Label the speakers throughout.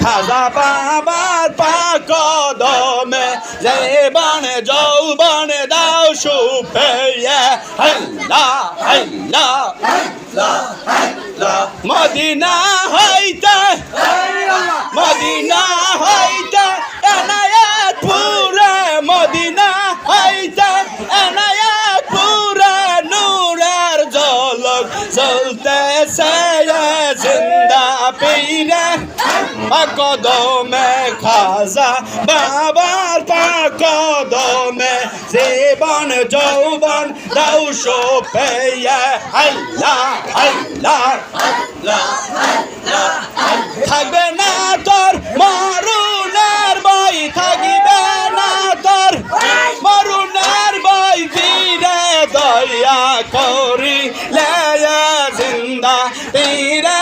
Speaker 1: খাজা বাবার পাক দমে যে বানে যৌবনে দাও সুপে মদিনা হইতে মদিনা কদমে খাজা, বাবার কদমে জীবন, যৌবন দাও আল্লাহ থাকবে না তোর মরুনের বই, থাকিবে না তোর মরুনের বই। ফিরে দয়া করি লে জিন্দা তীরের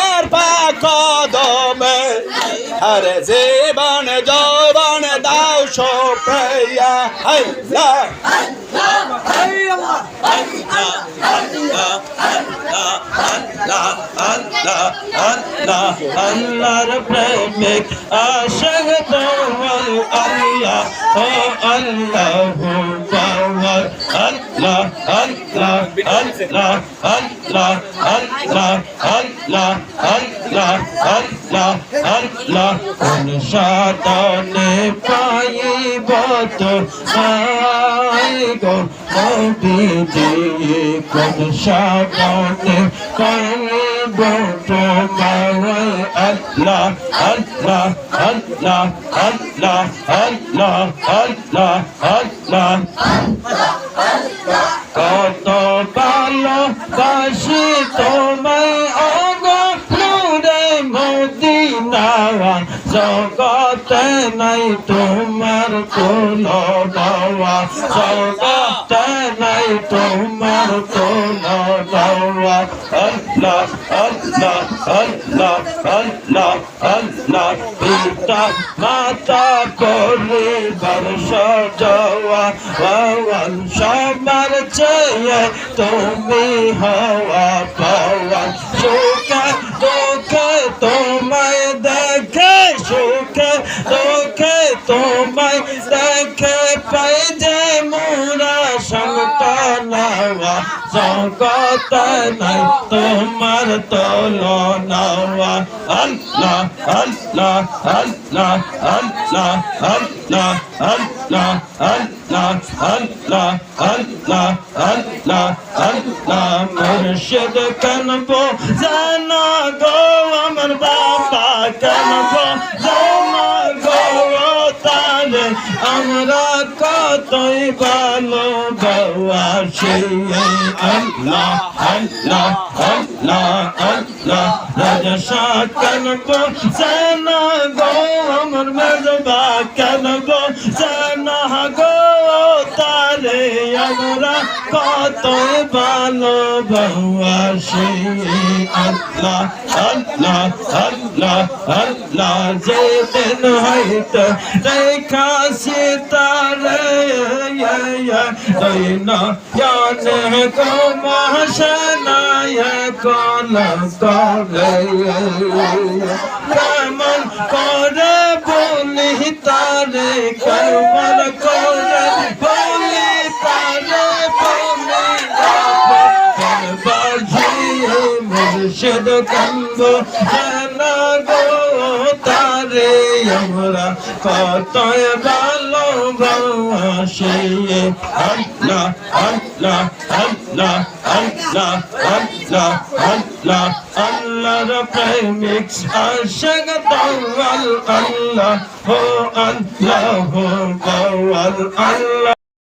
Speaker 1: আরে জীবন যৌবন দাও সোপ্রিয়া। আল্লাহ আল্লাহর প্রেমিক আশক তোমার আল্লাহ ও আল্লাহ সাধনে পাইব তো গো। নবীজি কোন সাধনে পাইব তো মাওয়াই আল্লাহ আল্লাহ আল্লাহ আল্লাহ আল্লাহ আল্লাহ আল্লাহ। কত ভালো বাসি তোমায়। জগতে নাই তোমার কোনো নওয়া জগতে নাই তোমার কোনো নওয়া আল্লাহ আল্লাহ আল্লাহ আল্লাহ আল্লাহ। পিতা, মাতা করি বর্ষ জওয়া বাবান সবার চেয়ে তুমি হওয়া পাওয়া। পাই যে মোরা সংতা নাওয়া জগত নাই তোমার তোলো নাওয়া আল্লাহ আল্লাহ আল্লাহ আল্লাহ আল্লাহ আল্লাহ আল্লাহ আল্লাহ আল্লাহ আল্লাহ আল্লাহ মুর্শিদ কানবো জানা গো আমার বাবা কানবো জানা গো তারে আমরা কতই ভালো বাসি আল্লাহ আল্লাহ আল্লাহ আল্লাহ। রাজা শাহ কানবো জানা গো, আমার মেজবা কানবো জানা গো, তারে আমরা কত ভালো বাসি আল্লাহ আল্লাহ। আল্লাহ আল্লাহ যেদিন হইতে রেখা সীতারে দৈনা জানে গো, মহাশনায় কল করে কেমন করে বলি তারে, কেমন করে বলি তারে, বলি মুর্শিদ কন্দ জানা গো তারে আমরা কত ভালো বাসি আল্লাহ আল্লাহ আল্লাহ আল্লাহ আল্লাহ আল্লাহ, আল্লাহর প্রেমিক আশক দওয়াল আল্লাহ হো আল্লাহ হো দওয়াল আল্লাহ।